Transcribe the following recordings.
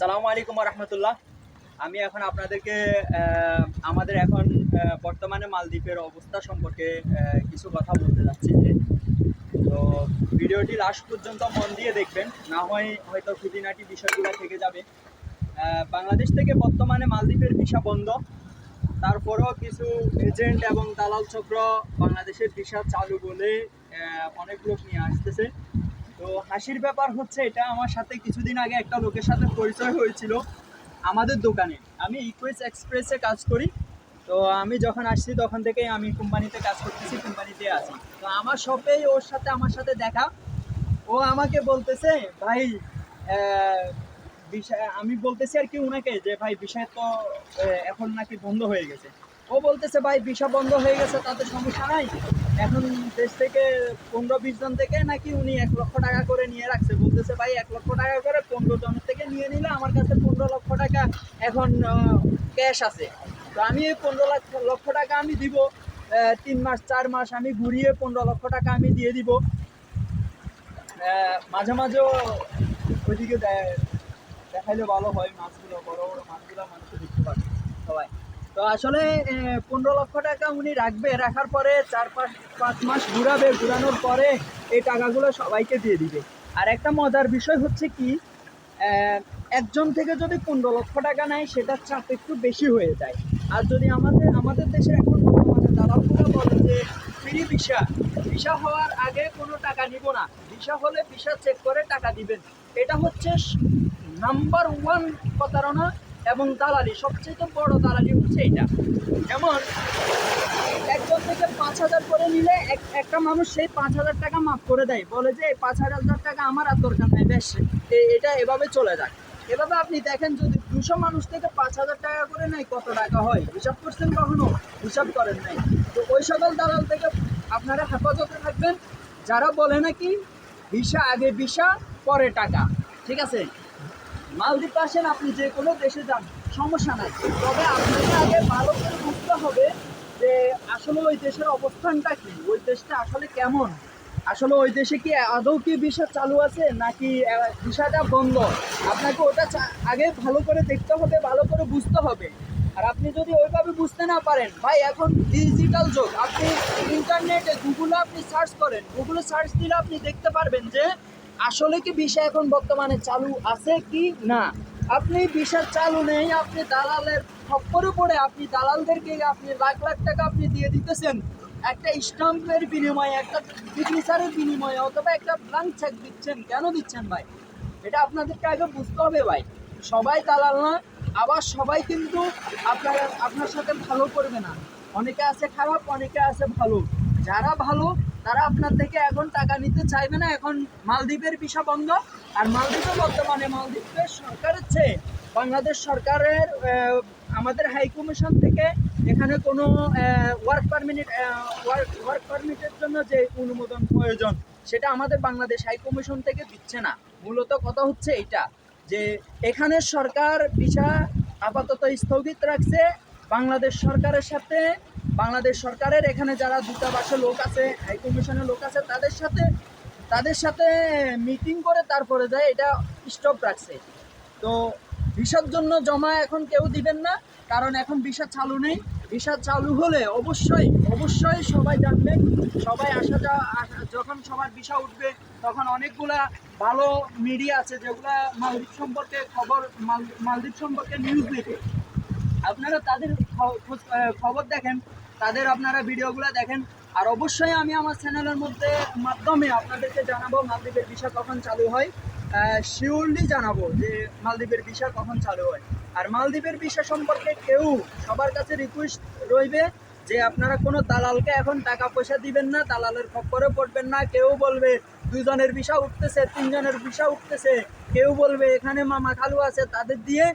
সালামু আলাইকুম রহমতুল্লাহ আমি এখন আপনাদেরকে আমাদের এখন বর্তমানে মালদ্বীপের অবস্থা সম্পর্কে কিছু কথা বলতে যাচ্ছি। তো ভিডিওটি লাস্ট পর্যন্ত মন দিয়ে দেখবেন, না হয় হয়তো খুঁটিনাটি বিষয়গুলো থেকে যাবে। বাংলাদেশ থেকে বর্তমানে মালদ্বীপের ভিসা বন্ধ। তারপরেও কিছু এজেন্ট এবং দালাল চক্র বাংলাদেশের ভিসা চালু বলে অনেক লোক নিয়ে আসতেছে। তো হাসির ব্যাপার হচ্ছে এটা আমার সাথে কিছুদিন আগে একটা লোকের সাথে পরিচয় হয়েছিল আমাদের দোকানে। আমি ইকুয়েস এক্সপ্রেসে কাজ করি। তো আমি যখন আসছি তখন থেকে আমি কোম্পানিতে কাজ করতেছি, কোম্পানিতে আছি। তো আমার শপেই ওর সাথে, আমার সাথে দেখা। ও আমাকে বলতেছে, ভাই আমি বলতেছি আর কি ওনাকে যে, ভাই, বিষয় তো এখন নাকি বন্ধ হয়ে গেছে। ও বলতেছে, ভাই, বিষয় বন্ধ হয়ে গেছে, তাতে সমস্যা নাই। এখন দেশ থেকে পনেরো, বিশ জন থেকে নাকি উনি এক লক্ষ টাকা করে নিয়ে রাখছে। বলতেছে, ভাই, এক লক্ষ টাকা করে পনেরো জনের থেকে নিয়ে নিলে আমার কাছে পনেরো লক্ষ টাকা এখন ক্যাশ আছে। তো আমি এই পনেরো লক্ষ লক্ষ টাকা আমি দিব তিন মাস, চার মাস আমি ঘুরিয়ে পনেরো লক্ষ টাকা আমি দিয়ে দিব। মাঝে মাঝেও ওইদিকে দেখাইলে ভালো হয়, মাছগুলো, বড় বড় মাছগুলো মানুষ দেখতে পাবে সবাই। তো আসলে পনেরো লক্ষ টাকা উনি রাখবে, রাখার পরে চার পাঁচ পাঁচ মাস ঘুরাবে, ঘুরানোর পরে এই টাকাগুলো সবাইকে দিয়ে দিবে। আর একটা মজার বিষয় হচ্ছে কি একজন থেকে যদি পনেরো লক্ষ টাকা নেয়, সেটার চাপ একটু বেশি হয়ে যায়। আর যদি আমাদের আমাদের দেশে এখন বর্তমানে দালালগুলো বলে যে, ফ্রি ভিসা ভিসা হওয়ার আগে কোনো টাকা নিব না, ভিসা হলে ভিসা চেক করে টাকা দিবেন। এটা হচ্ছে নাম্বার ওয়ান প্রতারণা এবং দালালি সবচেয়ে বড় দালালি হচ্ছে এটা। যেমন একজন থেকে পাঁচ হাজার করে নিলে এক- একটা মানুষ সেই পাঁচ হাজার টাকা মাফ করে দেয়। বলে যে, এই পাঁচ হাজার টাকা আমার আর দরকার নাই বেশ এটা এভাবে চলে যায়। এভাবে আপনি দেখেন, যদি দুশো মানুষ থেকে পাঁচ হাজার টাকা করে নেয়, কত টাকা হয়? হিসাব করছেন কখনো? হিসাব করেন নাই। তো ওই সকল দালাল থেকে আপনারা হেফাজতে থাকবেন। যারা বলে নাকি, ভিসা আগে ভিসা, পরে টাকা। ঠিক আছে? মালদ্বীপ আসেন, আপনি যে কোনো দেশে যান, সমস্যা নাই। তবে আপনাকে আগে ভালো করে বুঝতে হবে যে আসলে ওই দেশের অবস্থানটা কি, ওই দেশটা আসলে কেমন? আসলে ওই দেশে কি আদৌ কি ভিসা চালু আছে, নাকি ভিসাটা বন্ধ? আপনাকে ওটা আগে ভালো করে দেখতে হবে, ভালো করে বুঝতে হবে। আর আপনি যদি ওইভাবে বুঝতে না পারেন, ভাই, এখন ডিজিটাল যুগ, আপনি ইন্টারনেটে গুগলে আপনি সার্চ করেন গুগলে সার্চ দিলে আপনি দেখতে পারবেন যে আসলে কি ভিসা এখন বর্তমানে চালু আছে কি না? আপনি ভিসা চালু নেই, আপনি দালালের খপ্পরে পড়ে আপনি দালালদেরকে আপনি লাখ লাখ টাকা আপনি দিয়ে দিতেছেন। একটা স্টাম্পের বিনিময়ে, একটা সিগনেচারের বিনিময়ে অথবা একটা ব্লাঙ্ক চেক দিচ্ছেন, কেন দিচ্ছেন ভাই? এটা আপনাদেরকে আগে বুঝতে হবে ভাই। সবাই দালাল না, আবার সবাই কিন্তু আপনার আপনার সাথে ভালো করবে না। অনেকে আছে খারাপ, অনেকে আছে ভালো। যারা ভালো, তারা আপনার থেকে এখন টাকা নিতে চাইবে না। এখন মালদ্বীপের ভিসা বন্ধ। আর মালদ্বীপে বর্তমানে মালদ্বীপের সরকারের চেয়ে বাংলাদেশ সরকারের আমাদের হাই কমিশন থেকে এখানে কোনো ওয়ার্ক পারমিট ওয়ার্ক ওয়ার্ক পারমিটের জন্য যে অনুমোদন প্রয়োজন, সেটা আমাদের বাংলাদেশ হাই কমিশন থেকে দিচ্ছে না। মূলত কথা হচ্ছে এটা যে এখানে সরকার ভিসা আপাতত স্থগিত রাখছে। বাংলাদেশ সরকারের সাথে বাংলাদেশ সরকারের। এখানে যারা দূতাবাসের লোক আছে, হাই কমিশনের লোক আছে, তাদের সাথে তাদের সাথে মিটিং করে তারপরে যায়, এটা স্টপ রাখছে। তো ভিসার জন্য জমা এখন কেউ দিবেন না, কারণ এখন ভিসা চালু নেই। ভিসা চালু হলে অবশ্যই অবশ্যই সবাই জানবে সবাই আসা যাওয়া যখন সবার ভিসা উঠবে, তখন অনেকগুলা ভালো মিডিয়া আছে, যেগুলা মালদ্বীপ সম্পর্কে খবর মালদ্বীপ সম্পর্কে নিউজ লিখে আপনারা তাদের খবর দেখেন তাদের আপনারা ভিডিওগুলো দেখেন। আর অবশ্যই আমি আমার চ্যানেলের মধ্যে মাধ্যমে আপনাদেরকে জানাব, মালদ্বীপের ভিসা কখন চালু হয়। শিওরলি জানাব যে মালদ্বীপের ভিসা কখন চালু হয়। আর মালদ্বীপের ভিসা সম্পর্কে কেউ সবার কাছে রিকোয়েস্ট রইবে যে আপনারা কোনো দালালকে এখন টাকা পয়সা দিবেন না, দালালের খপ্পরে পড়বেন না। কেউ বলবে দুজনের ভিসা উঠতেছে, তিনজনের ভিসা উঠতেছে। কেউ বলবে, এখানে মামা খালু আছে, তাদের দিয়ে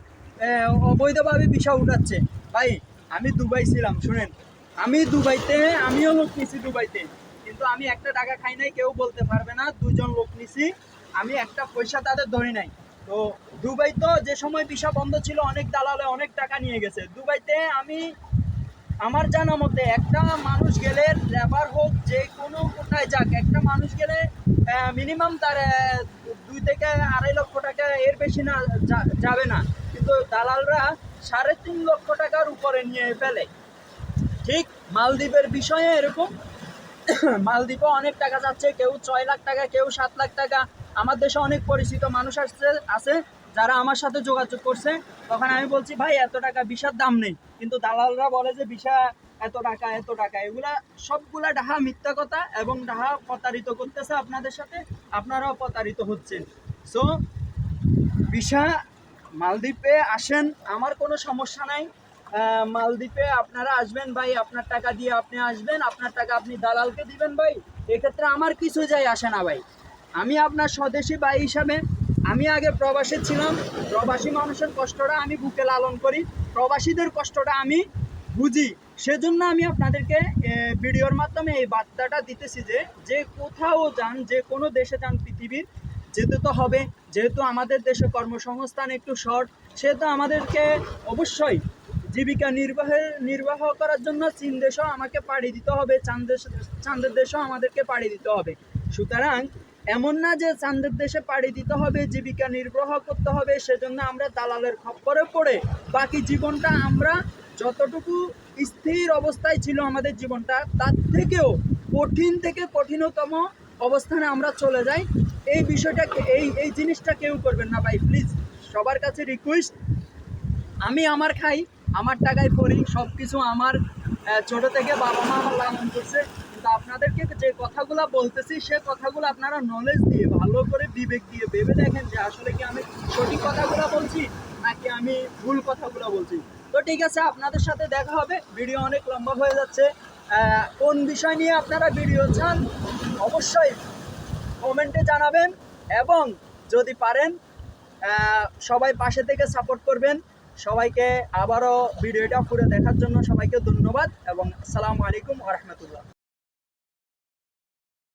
অবৈধভাবে ভিসা উঠাচ্ছে। ভাই, আমি দুবাই ছিলাম, শুনেন। আমি দুবাইতে, আমিও লোক নিছি দুবাইতে। কিন্তু আমি একটা টাকা খাই নাই, কেউ বলতে পারবে না দুজন লোক নিছি। আমি একটা পয়সা তাদের ধরি নাই। তো দুবাই তো যে সময় ভিসা বন্ধ ছিল, অনেক দালালে অনেক টাকা নিয়ে গেছে। দুবাইতে আমি, আমার জানা মতে একটা মানুষ গেলে লেবার হোক, যে কোনো কোথায় যাক, একটা মানুষ গেলে মিনিমাম তার দুই থেকে আড়াই লক্ষ টাকা এর বেশি না যাবে না। কিন্তু দালালরা সাড়ে তিন লক্ষ টাকার উপরে নিয়ে ফেলে। ঠিক, মালদ্বীপের বিষয়ে এরকম। মালদ্বীপে অনেক টাকা যাচ্ছে, কেউ ছয় লাখ টাকা, কেউ সাত লাখ টাকা। আমার দেশে অনেক পরিচিত মানুষ আসছে, আছে, যারা আমার সাথে যোগাযোগ করছে। তখন আমি বলছি, ভাই, এত টাকা বিশার দাম নেই। কিন্তু দালালরা বলে যে বিশা এত টাকা এত টাকা। এগুলা সবগুলা ডাহা মিথ্যা কথা এবং ডাহা প্রতারিত করতেছে আপনাদের সাথে। আপনারাও প্রতারিত হচ্ছেন। সো বিশা মালদ্বীপে আসেন, আমার কোনো সমস্যা নাই। মালদ্বীপে আপনারা আসবেন ভাই, আপনার টাকা দিয়ে আপনি আসবেন, আপনার টাকা আপনি দালালকে দিবেন ভাই। এক্ষেত্রে আমার কিছু যাই আসে না ভাই। আমি আপনার স্বদেশী ভাই হিসাবে আমি আগে প্রবাসী ছিলাম। প্রবাসী মানুষের কষ্টটা আমি বুকে লালন করি। প্রবাসীদের কষ্টটা আমি বুঝি। সেজন্য আমি আপনাদেরকে ভিডিওর মাধ্যমে এই বার্তাটা দিতেছি যে যে কোথাও যান, যে কোনো দেশে যান পৃথিবীর যেতে তো হবে, যেহেতু আমাদের দেশে কর্মসংস্থান একটু শর্ট, সেহেতু আমাদেরকে অবশ্যই জীবিকা নির্বাহের নির্বাহ করার জন্য চীন দেশও আমাকে পাড়ি দিতে হবে, চাঁদ দেশ, চাঁদের দেশও আমাদেরকে পাড়ি দিতে হবে। সুতরাং, এমন না যে চান্দের দেশে পাড়ি দিতে হবে, জীবিকা নির্বাহ করতে হবে, সেজন্য আমরা দালালের খপ্পরে পড়ে বাকি জীবনটা আমরা যতটুকু স্থির অবস্থায় ছিল আমাদের জীবনটা, তার থেকেও কঠিন থেকে কঠিনতম অবস্থানে আমরা চলে যাই। এই বিষয়টা এই এই জিনিসটা কেউ করবেন না ভাই, প্লিজ, সবার কাছে রিকোয়েস্ট আমি আমার খাই। আমার টাকায় করি সব কিছু আমার ছোট থেকে বাবা মা আমার লালন করছে। কিন্তু আপনাদেরকে যে কথাগুলো বলতেছি, সে কথাগুলো আপনারা নলেজ দিয়ে, ভালো করে বিবেক দিয়ে ভেবে দেখেন যে আসলে কি আমি সঠিক কথাগুলো বলছি, নাকি আমি ভুল কথাগুলো বলছি। তো ঠিক আছে, আপনাদের সাথে দেখা হবে। ভিডিও অনেক লম্বা হয়ে যাচ্ছে। কোন বিষয় নিয়ে আপনারা ভিডিও চান, অবশ্যই কমেন্টে জানাবেন। এবং যদি পারেন সবাই পাশে থেকে সাপোর্ট করবেন। সবাইকে আবারও ভিডিওটা পুরো দেখার জন্য সবাইকে ধন্যবাদ এবং আসসালামু আলাইকুম রহমতুল্লাহ।